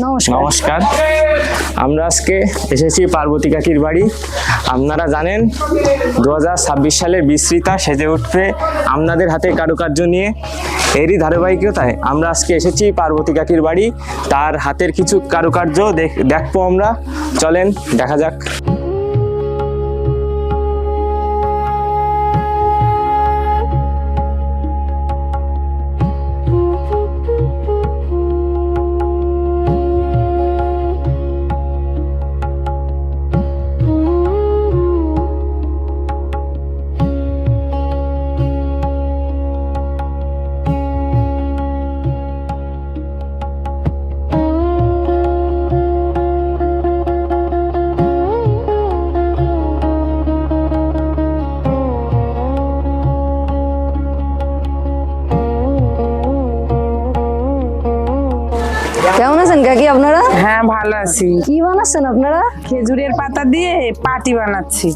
নমস্কার। আমরা আজকে এসেছি পার্বতী কাকির বাড়ি। আপনারা জানেন দু হাজার ছাব্বিশ সালে বিস্তৃতা সেজে উঠবে আপনাদের হাতে কারুকার্য নিয়ে। এরই ধারাবাহিকতায় আমরা আজকে এসেছি পার্বতী কাকির বাড়ি। তার হাতের কিছু কারুকার্য দেখ- দেখব আমরা। চলেন, দেখা যাক। কাকি আপনারা? হ্যাঁ ভালো আছি। কি বানাচ্ছেন আপনারা? খেজুরের পাতা দিয়ে পাটি বানাচ্ছি।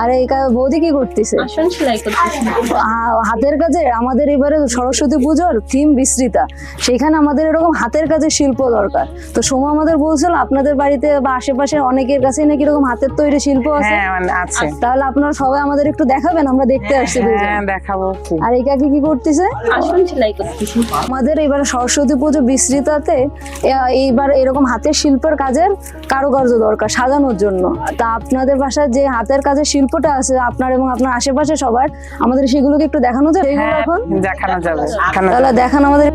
আর এই বৌদি কি করতেছে? আসন সেলাই করতেছি। হাতের কাজে আমাদের এবারে সরস্বতী পুজোর থিম বিস্তৃতা। সেখানে আমাদের এরকম হাতের কাজের শিল্প দরকার। তো সোমা আমাদের বলছিল আপনাদের বাড়িতে বা আশেপাশে অনেকের কাছে নাকি এরকম হাতের তৈরি শিল্প আছে। হ্যাঁ মানে আছে। তাহলে আপনারা সবাই আমাদের একটু দেখাবেন আমরা দেখতে আসছি হ্যাঁ দেখাবো। আর এই কাকি কি করতেছে? আসন সেলাই করতেছি। আমাদের এবার সরস্বতী পুজো বিস্তৃতাতে এইবার এরকম হাতের শিল্পের কাজের কারুকার্য দরকার সাজানোর জন্য। তা আপনাদের বাসায় যে হাতের কাজের শিল্পটা আছে আপনার এবং আপনার আশেপাশে সবার আমাদের সেগুলোকে একটু দেখানো যায় এগুলো হ্যাঁ এখন? দেখানো যাবে তাহলে দেখান আমাদের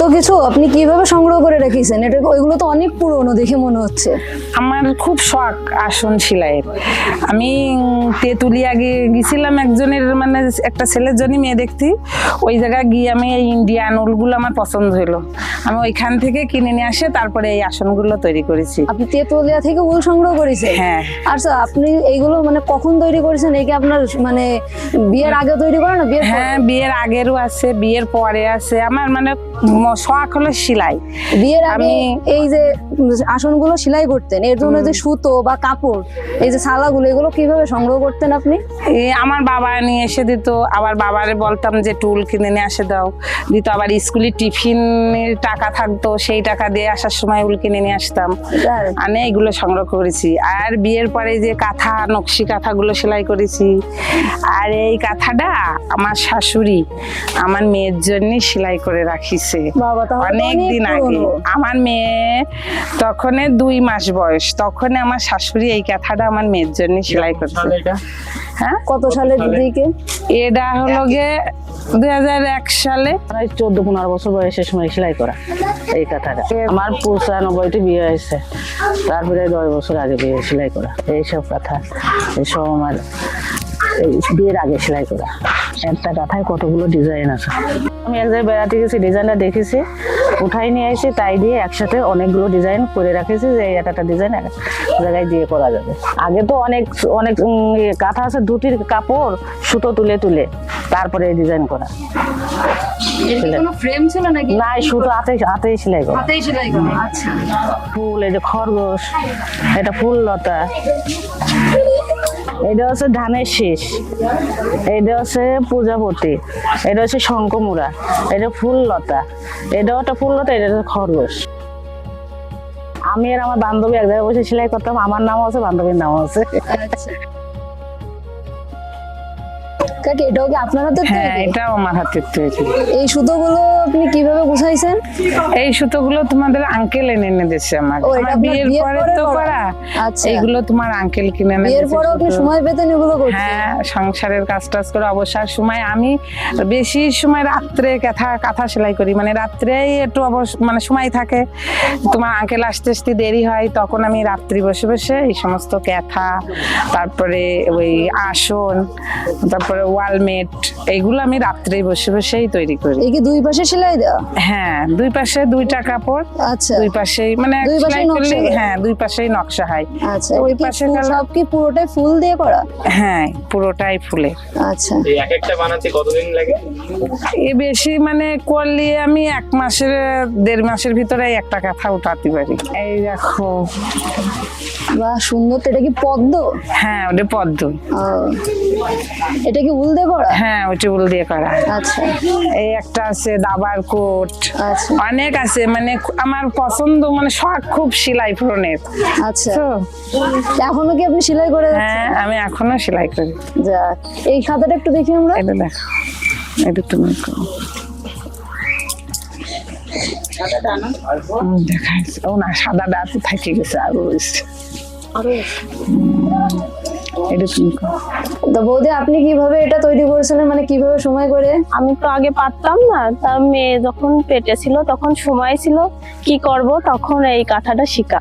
এত কিছু আপনি কীভাবে সংগ্রহ করে রেখেছেন? এটা ওইগুলো তো অনেক পুরনো দেখে মনে হচ্ছে। আমার খুব শখ আসন সেলাইয়ের। আমি তেঁতুলিয়া গিয়ে গেছিলাম একজনের মানে একটা ছেলের জন্য মেয়ে দেখতে। ওই জায়গায় গিয়ে আমি এই ইন্ডিয়ান উলগুলো আমার পছন্দ হলো আমি ওইখান থেকে কিনে নিয়ে আসে তারপরে এই আসনগুলো তৈরি করেছি। আপনি তেতুলিয়া থেকে উল সংগ্রহ করেছেন? হ্যাঁ। আচ্ছা আপনি এইগুলো মানে কখন তৈরি করেছেন? এই কি আপনার মানে বিয়ের আগে তৈরি করেন না? বিয়ের হ্যাঁ বিয়ের আগেরও আছে বিয়ের পরে আছে। আমার মানে শখ হলো সেলাই। বিয়ের আমি- এই যে আসনগুলো সেলাই করতেন এর জন্য যে সুতো বা কাপড় এই যে সালাগুলো এগুলো কীভাবে সংগ্রহ করতেন আপনি? আমার বাবা নিয়ে এসে দিত আবার বাবারে বলতাম যে টুল কিনে নিয়ে আসে দাও। দিত আবার স্কুলে টিফিনের টাকা থাকতো সেই টাকা দিয়ে আসার সময় উল কিনে নিয়ে আসতাম। আমি এগুলো সংগ্রহ করেছি। আর বিয়ের পরে যে কাঁথা নকশি কাঁথাগুলো সেলাই করেছি। আর এই কাঁথাটা আমার শাশুড়ি আমার মেয়ের জন্য সেলাই করে রাখিছে। অনেক অনেক দিন আগে। আমার মেয়ে তখন দুই মাস বয়স। তখন আমার শাশুড়ি এই কাঁথাটা আমার মেয়ের জন্য সেলাই করছে। হ্যাঁ? কত সালের দিকে এটা হলো গিয়ে দুই হাজার এক সালে। প্রায় চোদ্দ পনেরো বছর বয়সের সময় সেলাই করা এই কথাটা। আমার পঁচানব্বইতে বিয়ে হয়েছে। তারপরে দশ বছর আগে বিয়ে সেলাই করা। এইসব কথা এইসব আমার এই বিয়ের আগে সেলাই করা। একটা কথায় কতগুলো ডিজাইন আছে? আমি এক জায়গায় বেড়াতে গেছি ডিজাইনটা দেখেছি উঠাই নিয়ে এসে তাই দিয়ে একসাথে অনেকগুলো ডিজাইন করে রাখেছি যে এই একটা ডিজাইন এক জায়গায় দিয়ে করা যাবে। আগে তো অনেক অনেক কাঁথা আছে ধুতির কাপড় সুতো তুলে তুলে তারপরে ডিজাইন করা। কোনো ফ্রেম ছিল নাকি? না এই সুতো হাতে হাতেই সেলাই করা। হাতেই সেলাই করা আচ্ছা। ফুল এই যে খরগোশ এটা ফুল লতা। এটা হচ্ছে ধানের শেষ। এটা হচ্ছে প্রজাপতি এটা হচ্ছে শঙ্কমুড়া এটা ফুল লতা। এটা একটা ফুল লতা এটা হচ্ছে খরগোশ। আমি আর আমার বান্ধবী এক জায়গায় বসে সেলাই করতাম। আমার নামও আছে, বান্ধবীর নামও আছে। এটাও কি আপনার হাতের হ্যাঁ আমার হাতের তৈরি। এই সুতোগুলো আপনি কীভাবে গুছাইছেন? এই সুতোগুলো তোমাদের আঙ্কেল এনে এনে দিয়েছে এটা আমার বিয়ের পরে তো করা? আচ্ছা। এইগুলো তোমার আঙ্কেল কিনে এনে বিয়ের পরেও আপনি সময় পেতেন এগুলো করতে? হ্যাঁ সংসারের কাজ টাজ করে অবসর সময় আমি বেশি সময় রাত্রে কাঁথা কাঁথা সেলাই করি। মানে রাত্রেই একটু মানে সময় থাকে। তোমার আঙ্কেল আসতে আসতে দেরি হয় তখন আমি রাত্রি বসে বসে এই সমস্ত ক্যাথা তারপরে ওই আসন তারপরে ওয়ালমেট এইগুলো আমি রাত্রে বসে বসেই তৈরি করি। এই কি দুই পাশে সেলাই দেওয়া? হ্যাঁ দুই পাশে দুইটা কাপড় আচ্ছা। দুই পাশেই মানে দুই করলে নকশা হ্যাঁ। দুই পাশেই নকশা হয়। আচ্ছা ওই পাশে সব কি পুরোটাই ফুল দিয়ে করা? হ্যাঁ পুরোটাই ফুলে। আচ্ছা। এই এক একটা বানাতে কতদিন লাগে? এ বেশি মানে করলে আমি এক মাসের দেড় মাসের ভিতরে একটা কাঁথা উঠাতে পারি। এই দেখো। বাহ সুন্দর তো এটা কি পদ্ম? হ্যাঁ ওটা পদ্ম। এটা কি উল দিয়ে করা? হ্যাঁ ওইটা উল দিয়ে করা। আচ্ছা। এই একটা আছে দাবার কোট। আচ্ছা। অনেক আছে মানে আমার পছন্দ মানে শখ খুব সেলাই ফোনের আচ্ছা। এখনও কি আপনি সেলাই করে হ্যাঁ আমি এখনও সেলাই করি। যাক এই খাতাটা একটু দেখি আমরা। এটা দেখো এটা তুমি। ও না সাদা ডাত থাকে গেছে আরও রয়েছে এটা তো বৌদি আপনি কীভাবে এটা তৈরি করেছিলেন? মানে কীভাবে সময় করে? আমি তো আগে পারতাম না। তার মেয়ে যখন পেটে ছিল তখন সময় ছিল। কি করব? তখন এই কাঁথাটা শিখা।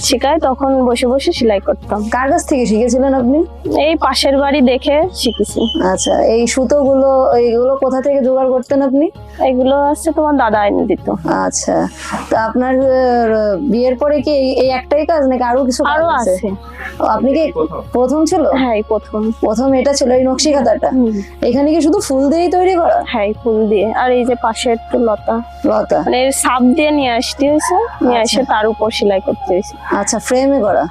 শিখায় তখন বসে বসে সেলাই করতাম। কার কাছ থেকে শিখেছিলেন আপনি? এই পাশের বাড়ি দেখে শিখেছি। আচ্ছা এই সুতোগুলো এইগুলো কোথা থেকে জোগাড় করতেন আপনি? এগুলো হচ্ছে তোমার দাদা এনে দিত। আচ্ছা তা আপনার বিয়ের পরে কি এই- এই একটাই কাজ নাকি আরও কিছু কাজ আরও আছে? আপনি কি প্রথম। ছিল? হ্যাঁ প্রথম। প্রথম এটা ছিল এই নকশি খাতাটা? এখানে কি শুধু ফুল দিয়েই তৈরি করা? হ্যাঁ এই ফুল দিয়ে। আর এই যে পাশের একটু লতা। লতা। মানে সাপ দিয়ে নিয়ে আসতে হয়েছে। নিয়ে এসে তার উপর সেলাই করতে হয়েছে আচ্ছা ফ্রেমে করা?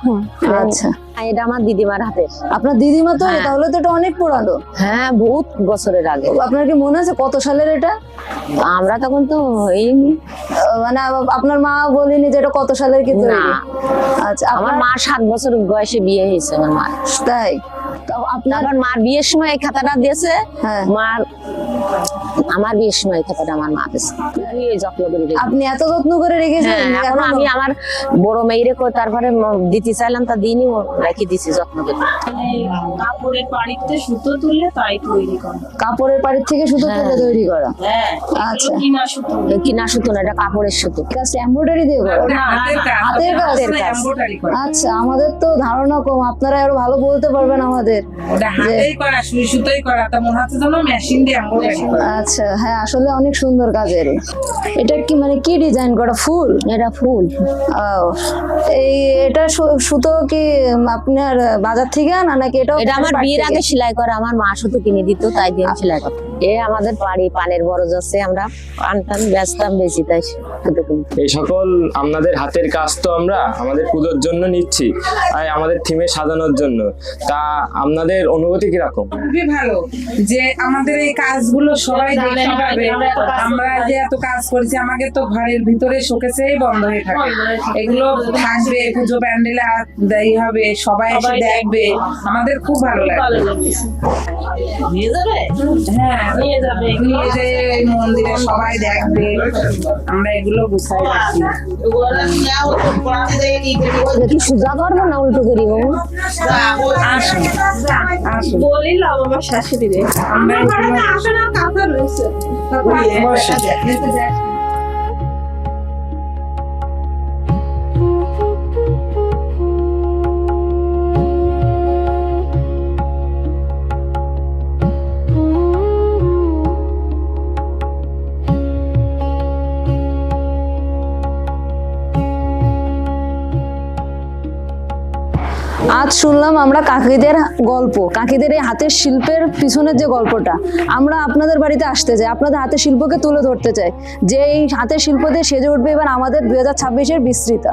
আচ্ছা। এটা আমার দিদিমার হাতের। আপনার দিদিমা তো? হ্যাঁ। তাহলে তো এটা অনেক পুরানো। হ্যাঁ বহুত বছরের আগে। আপনার কি মনে আছে কত সালের এটা? আমরা তখন তো হইনি। মানে আপনার মা বলেনি যে এটা কত সালের কি। আচ্ছা আমার মা সাত বছর বয়সে বিয়ে হয়েছে আমার মা তাই? আপনার মার বিয়ের সময় এই খাতাটা দিয়েছে। হ্যাঁ। মার আমার বিয়ের সময় এই খাতাটা আমার মা দিয়েছে। যত্ন করে আপনি এত যত্ন করে রেখেছেন হ্যাঁ এখন আমি আমার বড় মেয়েরে কই তারপরে দিতে চাইলাম তা দিনই রেখে দিছি যত্ন করে। কাপড়ের বাড়িতে সুতো তুললে তাই তৈরি করে। কাপড়ের পাড়ির থেকে সুতো হ্যাঁ। তুলে তৈরি করা। হ্যাঁ আচ্ছা। কিনা সুতো। কিনা সুতো না এটা কাপড়ের সুতো। কাজটা এমব্রয়ডারি দিয়ে করা। হাতের কাজ। কাজ। কাজ। আচ্ছা আমাদের তো ধারণা কম আপনারা আরও ভালো বলতে পারবেন আমাদের। করা আচ্ছা হ্যাঁ আসলে অনেক সুন্দর কাজের। এটা কি মানে কি ডিজাইন করা? ফুল? এটা ফুল। ও, এই এটা সুতো কি আপনার বাজার থেকে আনা নাকি এটা এটা আমার বিয়ের আগে সেলাই করা আমার মা সুতো কিনে দিত তাই দিয়ে আমি সেলাই করতাম। এ আমাদের বাড়ি পানের বরজ আছে আমরা পান টান বেচতাম বেশি তাই এই সকল আপনাদের হাতের কাজ তো আমরা আমাদের পুজোর জন্য নিচ্ছি আর আমাদের থিমে সাজানোর জন্য। তা আপনাদের অনুভূতি কীরকম? খুবই ভালো যে আমাদের এই কাজগুলো সবাই দেখতে পাবে। আমরা যে এত কাজ করেছি আমাকে তো ঘরের ভিতরে শোকেছেই বন্ধ হয়ে থাকে। এগুলো থাকবে পুজো প্যান্ডেলে দেই হবে সবাই এসে দেখবে। আমাদের খুব ভালো লাগছে। হ্যাঁ নিয়ে যাবে নিয়ে যে এই মন্দিরে সবাই দেখবে। আমরা এগুলো গুছাই রাখি। কি সোজা করব না উল্টো করি বাবু? আসুন। আমার শাশুড়ি রে আমরা এগুলো বসে। শুনলাম আমরা কাকিদের গল্প, কাকিদের এই হাতের শিল্পের পিছনের যে গল্পটা, আমরা আপনাদের বাড়িতে আসতে চাই, আপনাদের হাতের শিল্পকে তুলে ধরতে চাই, যে এই হাতের শিল্প দিয়ে সেজে উঠবে এবার আমাদের দু হাজার ছাব্বিশের বিস্তৃতা।